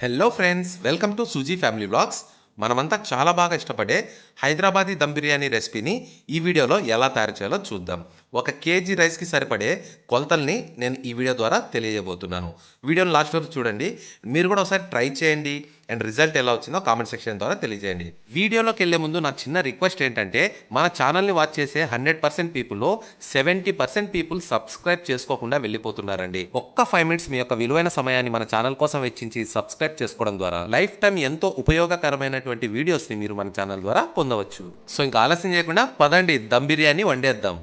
Hello friends welcome to Suji family blogs మనమంతా చాలా బాగా ఇష్టపడే హైదరాబాదీ దమ్ బిర్యానీ రెసిపీని ఈ వీడియోలో ఎలా తయారు చేయాలో చూద్దాం. ఒక కేజీ రైస్కి సరిపడే కొలతల్ని నేను ఈ వీడియో ద్వారా తెలియజేయబోతున్నాను. వీడియోని లాస్ట్ వరకు చూడండి. మీరు కూడా ఒకసారి ట్రై చేయండి. అండ్ రిజల్ట్ ఎలా వచ్చిందో కామెంట్ సెక్షన్ ద్వారా తెలియజేయండి. వీడియోలోకి వెళ్ళే ముందు నా చిన్న రిక్వెస్ట్ ఏంటంటే మన ఛానల్ని వాచ్ చేసే హండ్రెడ్ పర్సెంట్ పీపుల్లో సెవెంటీ పర్సెంట్ పీపుల్ సబ్స్క్రైబ్ చేసుకోకుండా వెళ్ళిపోతున్నారండి. ఒక్క ఫైవ్ మినిట్స్ మీ యొక్క విలువైన సమయాన్ని మన ఛానల్ కోసం వెచ్చించి సబ్స్క్రైబ్ చేసుకోవడం ద్వారా లైఫ్ టైం ఎంతో ఉపయోగకరమైనటువంటి వీడియోస్ని మీరు మన ఛానల్ ద్వారా పొందవచ్చు. సో ఇంకా ఆలస్యం చేయకుండా పదండి. దమ్ బిర్యానీ వండేద్దాం.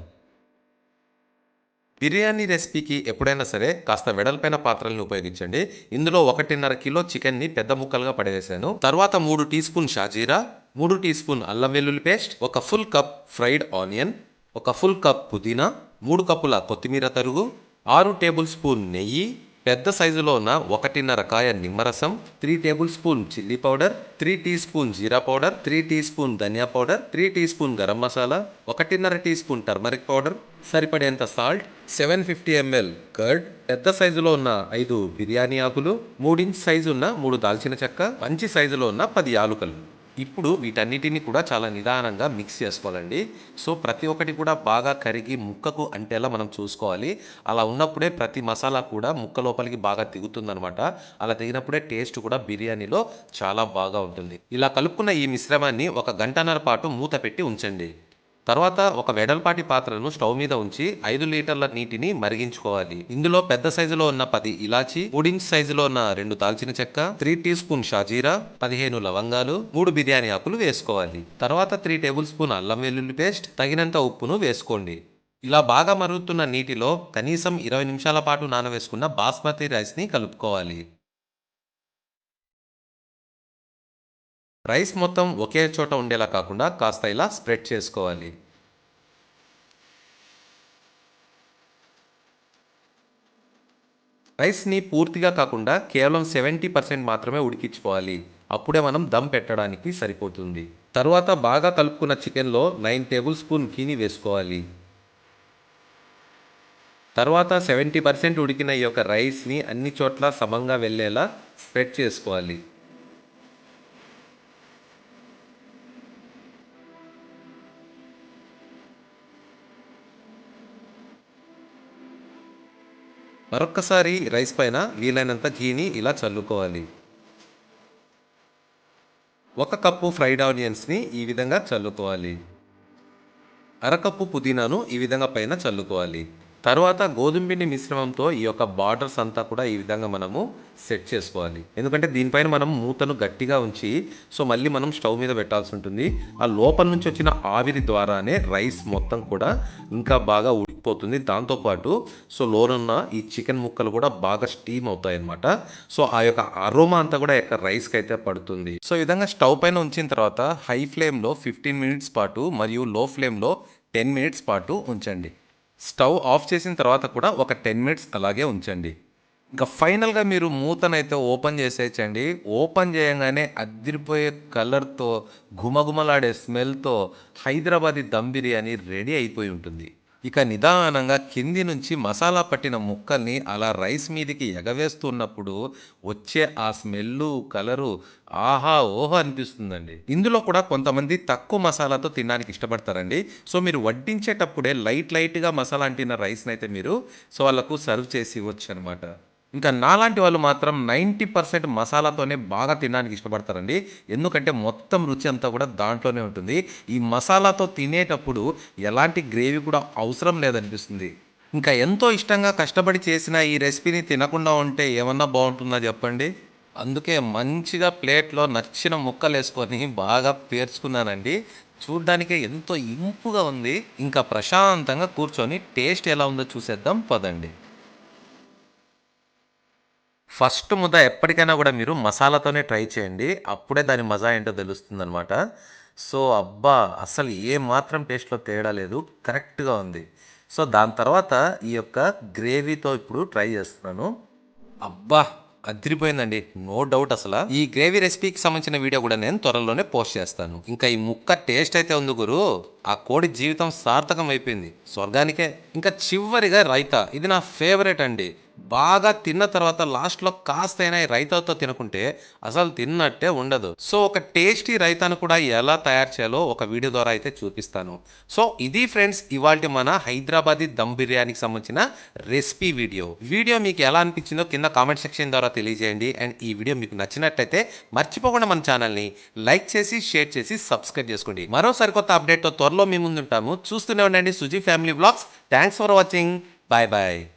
బిర్యానీ రెసిపీకి ఎప్పుడైనా సరే కాస్త వెడల్పైన పాత్రలను ఉపయోగించండి. ఇందులో ఒకటిన్నర కిలో చికెన్ని పెద్ద ముక్కలుగా పడేసాను తర్వాత మూడు టీ స్పూన్ షాజీరా మూడు టీ స్పూన్ అల్లం వెల్లుల్లి పేస్ట్ ఒక ఫుల్ కప్ ఫ్రైడ్ ఆనియన్ ఒక ఫుల్ కప్ పుదీనా మూడు కప్పుల కొత్తిమీర తరుగు ఆరు టేబుల్ స్పూన్ నెయ్యి పెద్ద సైజులో ఉన్న ఒకటిన్నర కాయ నిమ్మరసం three tablespoon chilli powder three teaspoon జీరా పౌడర్ త్రీ టీ స్పూన్ ధనియా powder three teaspoon garam masala ఒకటిన్నర టీ స్పూన్ టర్మరిక్ పౌడర్ సరిపడేంత salt seven fifty ML curd పెద్ద సైజులో ఉన్న ఐదు బిర్యానీ ఆకులు మూడించ్ సైజు ఉన్న మూడు దాల్చిన చెక్క మంచి సైజులో ఉన్న పది యాలుకలు. ఇప్పుడు వీటన్నిటిని కూడా చాలా నిదానంగా మిక్స్ చేసుకోవాలండి. సో ప్రతి ఒక్కటి కూడా బాగా కరిగి ముక్కకు అంటేలా మనం చూసుకోవాలి. అలా ఉన్నప్పుడే ప్రతి మసాలా కూడా ముక్క లోపలికి బాగా దిగుతుందనమాట. అలా దిగినప్పుడే టేస్ట్ కూడా బిర్యానీలో చాలా బాగా ఉంటుంది. ఇలా కలుపుకున్న ఈ మిశ్రమాన్ని ఒక గంటన్నర పాటు మూత పెట్టి ఉంచండి. తర్వాత ఒక వెడల్పాటి పాత్రను స్టవ్ మీద ఉంచి ఐదు లీటర్ల నీటిని మరిగించుకోవాలి. ఇందులో పెద్ద సైజులో ఉన్న పది ఇలాచి మూడించ్ సైజులో ఉన్న రెండు దాల్చిన చెక్క త్రీ టీ స్పూన్ షాజీరా పదిహేను లవంగాలు మూడు బిర్యానీ ఆకులు వేసుకోవాలి. తర్వాత త్రీ టేబుల్ స్పూన్ అల్లం వెల్లుల్లి పేస్ట్ తగినంత ఉప్పును వేసుకోండి. ఇలా బాగా మరుగుతున్న నీటిలో కనీసం ఇరవై నిమిషాల పాటు నానవేసుకున్న బాస్మతి రైస్ని కలుపుకోవాలి. రైస్ మొత్తం ఒకే చోట ఉండేలా కాకుండా కాస్త ఇలా స్ప్రెడ్ చేసుకోవాలి. రైస్ని పూర్తిగా కాకుండా కేవలం సెవెంటీ పర్సెంట్ మాత్రమే ఉడికించుకోవాలి. అప్పుడే మనం దమ్ పెట్టడానికి సరిపోతుంది. తర్వాత బాగా కలుపుకున్న చికెన్లో నైన్ టేబుల్ స్పూన్ ఘీని వేసుకోవాలి. తర్వాత సెవెంటీ పర్సెంట్ ఉడికిన ఈ యొక్క రైస్ని అన్ని చోట్ల సమంగా వెళ్ళేలా స్ప్రెడ్ చేసుకోవాలి. మరొక్కసారి రైస్ పైన వీలైనంత ఘీని ఇలా చల్లుకోవాలి. ఒక కప్పు ఫ్రైడ్ ఆనియన్స్ని ఈ విధంగా చల్లుకోవాలి. అరకప్పు పుదీనాను ఈ విధంగా పైన చల్లుకోవాలి. తర్వాత గోధుమ పిండి మిశ్రమంతో ఈ యొక్క బార్డర్స్ అంతా కూడా ఈ విధంగా మనము సెట్ చేసుకోవాలి. ఎందుకంటే దీనిపైన మనం మూతను గట్టిగా ఉంచి సో మళ్ళీ మనం స్టవ్ మీద పెట్టాల్సి ఉంటుంది. ఆ లోపల నుంచి వచ్చిన ఆవిరి ద్వారానే రైస్ మొత్తం కూడా ఇంకా బాగా ఉడికిపోతుంది. దాంతోపాటు సో లోనున్న ఈ చికెన్ ముక్కలు కూడా బాగా స్టీమ్ అవుతాయి అనమాట సో ఆ యొక్క అరోమా అంతా కూడా యొక్క రైస్కి అయితే పడుతుంది. సో ఈ విధంగా స్టవ్ పైన ఉంచిన తర్వాత హై ఫ్లేమ్లో ఫిఫ్టీన్ మినిట్స్ పాటు మరియు లో ఫ్లేమ్లో టెన్ మినిట్స్ పాటు ఉంచండి. స్టవ్ ఆఫ్ చేసిన తర్వాత కూడా ఒక టెన్ మినిట్స్ అలాగే ఉంచండి. ఇంకా ఫైనల్గా మీరు మూతనైతే ఓపెన్ చేసేయచ్చండి. ఓపెన్ చేయగానే అదిరిపోయే కలర్తో ఘుమఘుమలాడే స్మెల్తో హైదరాబాదీ దమ్ బిర్యానీ రెడీ అయిపోయి ఉంటుంది. ఇక నిదానంగా కింది నుంచి మసాలా పట్టిన ముక్కల్ని అలా రైస్ మీదకి ఎగవేస్తున్నప్పుడు వచ్చే ఆ స్మెల్లు కలరు ఆహా ఓహో అనిపిస్తుందండి. ఇందులో కూడా కొంతమంది తక్కువ మసాలాతో తినడానికి ఇష్టపడతారండి. సో మీరు వడ్డించేటప్పుడే లైట్ లైట్గా మసాలా అంటిన రైస్ని అయితే మీరు సో వాళ్ళకు సర్వ్ చేసి ఇవ్వచ్చు అనమాట ఇంకా నాలాంటి వాళ్ళు మాత్రం నైంటీ పర్సెంట్ మసాలాతోనే బాగా తినడానికి ఇష్టపడతారండి. ఎందుకంటే మొత్తం రుచి అంతా కూడా దాంట్లోనే ఉంటుంది. ఈ మసాలాతో తినేటప్పుడు ఎలాంటి గ్రేవీ కూడా అవసరం లేదనిపిస్తుంది. ఇంకా ఎంతో ఇష్టంగా కష్టపడి చేసిన ఈ రెసిపీని తినకుండా ఉంటే ఏమన్నా బాగుంటుందా చెప్పండి? అందుకే మంచిగా ప్లేట్లో నచ్చిన ముక్కలు వేసుకొని బాగా పేర్చుకున్నానండి. చూడ్డానికి ఎంతో ఇంపుగా ఉంది. ఇంకా ప్రశాంతంగా కూర్చొని టేస్ట్ ఎలా ఉందో చూసేద్దాం. పదండి. ఫస్ట్ ముద్ద ఎప్పటికైనా కూడా మీరు మసాలాతోనే ట్రై చేయండి. అప్పుడే దాని మజా ఏంటో తెలుస్తుందనమాట సో అబ్బా అసలు ఏ మాత్రం టేస్ట్లో తేడా లేదు. కరెక్ట్గా ఉంది. సో దాని తర్వాత ఈ యొక్క గ్రేవీతో ఇప్పుడు ట్రై చేస్తున్నాను. అబ్బా అదిరిపోయిందండి. నో డౌట్ అసలు. ఈ గ్రేవీ రెసిపీకి సంబంధించిన వీడియో కూడా నేను త్వరలోనే పోస్ట్ చేస్తాను. ఇంకా ఈ ముక్క టేస్ట్ అయితే ఉంది గురు. ఆ కోడి జీవితం సార్థకం అయిపోయింది. స్వర్గానికే. ఇంకా చివరిగా రైతా. ఇది నా ఫేవరెట్ అండి. బాగా తిన్న తర్వాత లాస్ట్లో కాస్త అయినా రైతాతో తినకుంటే అసలు తిన్నట్టే ఉండదు. సో ఒక టేస్టీ రైతాను కూడా ఎలా తయారు చేయాలో ఒక వీడియో ద్వారా అయితే చూపిస్తాను. సో ఇది ఫ్రెండ్స్ ఇవాళ మన హైదరాబాదీ దమ్ బిర్యానీకి సంబంధించిన రెసిపీ వీడియో. వీడియో మీకు ఎలా అనిపించిందో కింద కామెంట్ సెక్షన్ ద్వారా తెలియజేయండి. అండ్ ఈ వీడియో మీకు నచ్చినట్లయితే మర్చిపోకుండా మన ఛానల్ని లైక్ చేసి షేర్ చేసి సబ్స్క్రైబ్ చేసుకోండి. మరో సరికొత్త అప్డేట్తో త్వరలో మీ ముందుంటాము. చూస్తూనే ఉండండి Suji family blogs. Thanks for watching. Bye bye.